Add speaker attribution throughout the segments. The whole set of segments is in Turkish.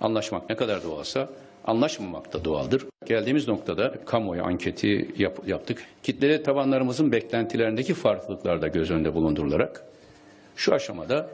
Speaker 1: Anlaşmak ne kadar doğalsa anlaşmamak da doğaldır. Geldiğimiz noktada kamuoyu anketi yap- yaptık. Kitleli tabanlarımızın beklentilerindeki farklılıklar da göz önünde bulundurularak şu aşamada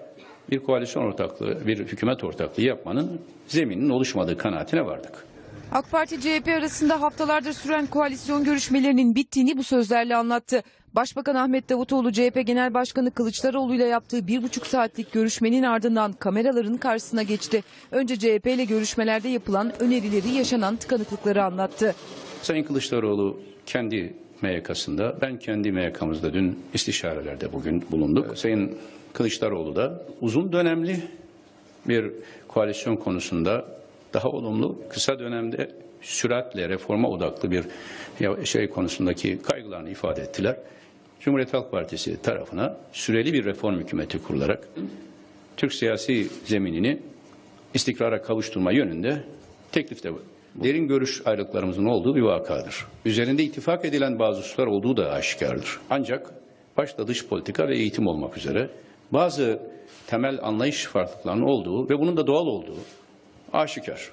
Speaker 1: bir koalisyon ortaklığı, bir hükümet ortaklığı yapmanın zemininin oluşmadığı kanaatine vardık.
Speaker 2: AK Parti CHP arasında haftalardır süren koalisyon görüşmelerinin bittiğini bu sözlerle anlattı. Başbakan Ahmet Davutoğlu CHP Genel Başkanı Kılıçdaroğlu ile yaptığı bir buçuk saatlik görüşmenin ardından kameraların karşısına geçti. Önce CHP ile görüşmelerde yapılan önerileri yaşanan tıkanıklıkları anlattı.
Speaker 1: Sayın Kılıçdaroğlu kendi MYK'sında, ben kendi MYK'mızda dün istişarelerde bugün bulunduk. Sayın Kılıçdaroğlu da uzun dönemli bir koalisyon konusunda daha olumlu, kısa dönemde süratle reforma odaklı bir şey konusundaki kaygılarını ifade ettiler. Cumhuriyet Halk Partisi tarafına süreli bir reform hükümeti kurularak Türk siyasi zeminini istikrara kavuşturma yönünde teklifte bu. Derin görüş ayrılıklarımızın olduğu bir vakadır. Üzerinde ittifak edilen bazı hususlar olduğu da aşikardır. Ancak başta dış politika ve eğitim olmak üzere bazı temel anlayış farklılıklarının olduğu ve bunun da doğal olduğu aşikar.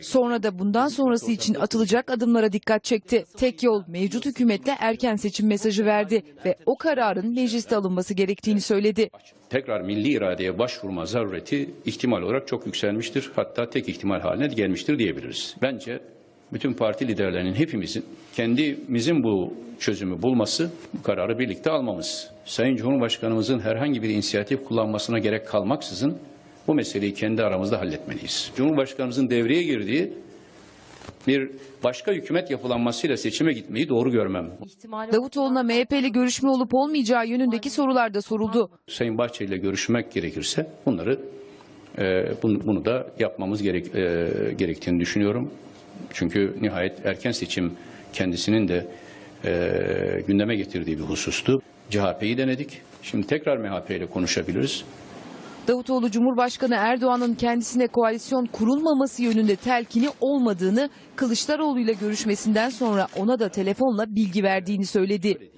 Speaker 2: Sonra da bundan sonrası için atılacak adımlara dikkat çekti. Tek yol mevcut hükümetle erken seçim mesajı verdi ve o kararın mecliste alınması gerektiğini söyledi.
Speaker 1: tekrar milli iradeye başvurma zarureti ihtimal olarak çok yükselmiştir. Hatta tek ihtimal haline gelmiştir diyebiliriz. Bence bütün parti liderlerinin hepimizin kendimizin bu çözümü bulması, bu kararı birlikte almamız. Sayın Cumhurbaşkanımızın herhangi bir inisiyatif kullanmasına gerek kalmaksızın bu meseleyi kendi aramızda halletmeliyiz. Cumhurbaşkanımızın devreye girdiği bir başka hükümet yapılanmasıyla seçime gitmeyi doğru görmem.
Speaker 2: Davutoğlu'na MHP ile görüşme olup olmayacağı yönündeki sorular da soruldu.
Speaker 1: Sayın Bahçeli ile görüşmek gerekirse bunları e, bunu, bunu da yapmamız gerek, e, gerektiğini düşünüyorum. Çünkü nihayet erken seçim kendisinin de e, gündeme getirdiği bir husustu. CHP'yi denedik. Şimdi tekrar MHP ile konuşabiliriz.
Speaker 2: Davutoğlu Cumhurbaşkanı Erdoğan'ın kendisine koalisyon kurulmaması yönünde telkini olmadığını, Kılıçdaroğlu ile görüşmesinden sonra ona da telefonla bilgi verdiğini söyledi.